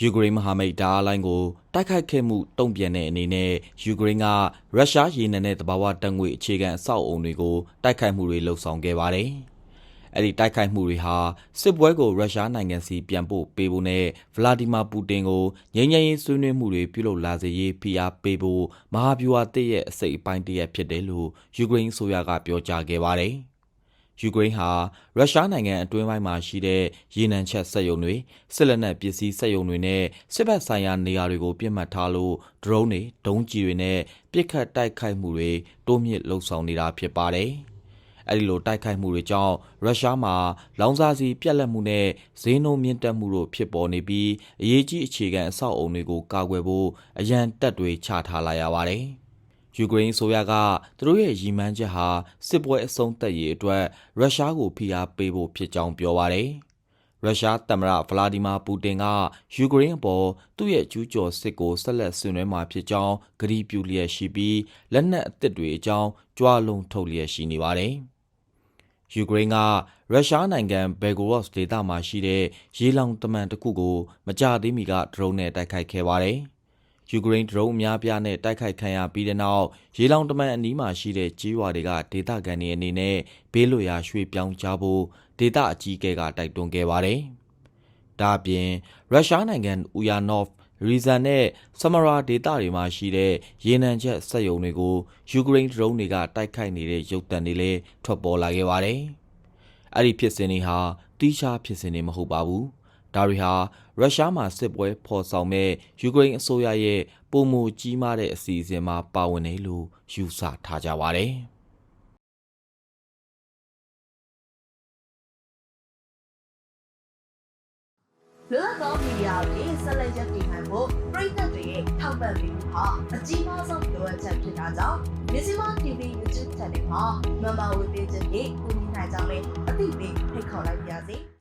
ယူကရိန်းမဟာမိတ်ဓာတ်အားလိုင်းကိုတိုက်ခိုက်ခဲ့မှုတုံ့ပြန်တဲ့အနေနဲ့ယူကရိန်းကရုရှားရေနံနဲ့တဘာဝတပ်ငွေအခြေခံအဆောက်အုံတွေကိုတိုက်ခိုက်မှုတွေလှုံ့ဆော်ခဲ့ပါတယ်။အဲ့ဒီတိုက်ခိုက်မှုတွေဟာစစ်ပွဲကိုရုရှားနိုင်ငံစီပြန်ပို့ပေးဖို့နဲ့ဗလာဒီမာပူတင်ကိုငြိမ်းချမ်းရေးဆွေးနွေးမှုတွေပြုလုပ်လာစေရေးဖိအားပေးဖို့မဟာဗျူဟာတည့်ရဲ့အစိတ်အပိုင်းတစ်ရက်ဖြစ်တယ်လို့ယူကရိန်းအစိုးရကပြောကြားခဲ့ပါတယ်။ ယူကရိန်းဟာရုရှားနိုင်ငံအတွင်းပိုင်းမှာရှိတဲ့ရေနံချက်စက်ရုံတွေစစ်လက်နက်ပစ္စည်းစက်ရုံတွေနဲ့စစ်ဘက်ဆိုင်ရာနေရာတွေကိုပြစ်မှတ်ထားလို့ဒရုန်းတွေဒုံးကျည်တွေနဲ့ပစ်ခတ်တိုက်ခိုက်မှုတွေတိုးမြင့်လှုံ့ဆော်နေတာဖြစ်ပါတယ်။အဲဒီလိုတိုက်ခိုက်မှုတွေကြောင့်ရုရှားမှာလောင်စာဆီပြက်လက်မှုနဲ့ဈေးနှုန်းမြင့်တက်မှုတို့ဖြစ်ပေါ်နေပြီးအရေးကြီးအခြေခံအဆောက်အုံတွေကိုကာကွယ်ဖို့အရန်တပ်တွေချထားလာရပါတယ်။ ယူကရိန်းအစိုးရကသူတို့ရဲ့ရည်မှန်းချက်ဟာစစ်ပွဲအဆုံးသတ်ရေးအတွက်ရုရှားကိုဖိအားပေးဖို့ဖြစ်ကြောင်းပြောပါတယ်။ရုရှားသမ္မတဗလာဒီမာပူတင်ကယူကရိန်းအပေါ်သူ့ရဲ့ကျူးကျော်စစ်ကိုဆက်လက်ဆင်နွှဲမှာဖြစ်ကြောင်းကတိပြုလျက်ရှိပြီးလက်နက်အသစ်တွေအကြောင်းကြွားလုံးထုတ်လျက်ရှိနေပါတယ်။ယူကရိန်းကရုရှားနိုင်ငံဘယ်ဂိုရော့စ်ဒေသမှာရှိတဲ့ရေလောင်တမန်တစ်ခုကိုမကြသေးမီကဒရုန်းနဲ့တိုက်ခိုက်ခဲ့ပါတယ်။ ယူကရိန်းဒရုန်းအများပြားနဲ့တိုက်ခိုက်ခံရပြီးတဲ့နောက်ရေလောင်တမန်အနီးမှာရှိတဲ့ကြေးရွာတွေကဒေသခံတွေအနေနဲ့ဘေးလွတ်ရာရွှေ့ပြောင်းကြဖို့ဒေသအကြီးအကဲကတိုက်တွန်းခဲ့ပါတယ်။ဒါ့အပြင်ရုရှားနိုင်ငံဥယာနော့ဖ်ရီဇန်နဲ့ဆမရာဒေသတွေမှာရှိတဲ့ရေနံချက်စက်ရုံတွေကိုယူကရိန်းဒရုန်းတွေကတိုက်ခိုက်နေတဲ့ရုပ်သံတွေလည်းထွက်ပေါ်လာခဲ့ပါတယ်။အဲ့ဒီဖြစ်စဉ်တွေဟာတီးခြားဖြစ်စဉ်တွေမဟုတ်ပါဘူး။ ဒါတွေဟာရုရှားမှာစစ်ပွဲဖော်ဆောင်မဲ့ယူကရိန်းအစိုးရရဲ့ပုံမူကြီးမားတဲ့အစီအစဉ်မှာပါဝင်တယ်လို့ယူဆထားကြပါတယ်။လွတ်လပ်သောမီဒီယာတွေဆက်လက်ရပ်တည်နိုင်ဖို့ပြည်သက်တွေရဲ့ထောက်ပံ့ပေးမှုဟာအကြီးမားဆုံးလိုအပ်ချက်ဖြစ်တာကြောင့်မြစီမ TV YouTube Channel မှာ Member ဝင်ပေးခြင်းဖြင့်ကူညီနိုင်ကြောင်းလည်းအသိပေးဖိတ်ခေါ်လိုက်ပါရစေ။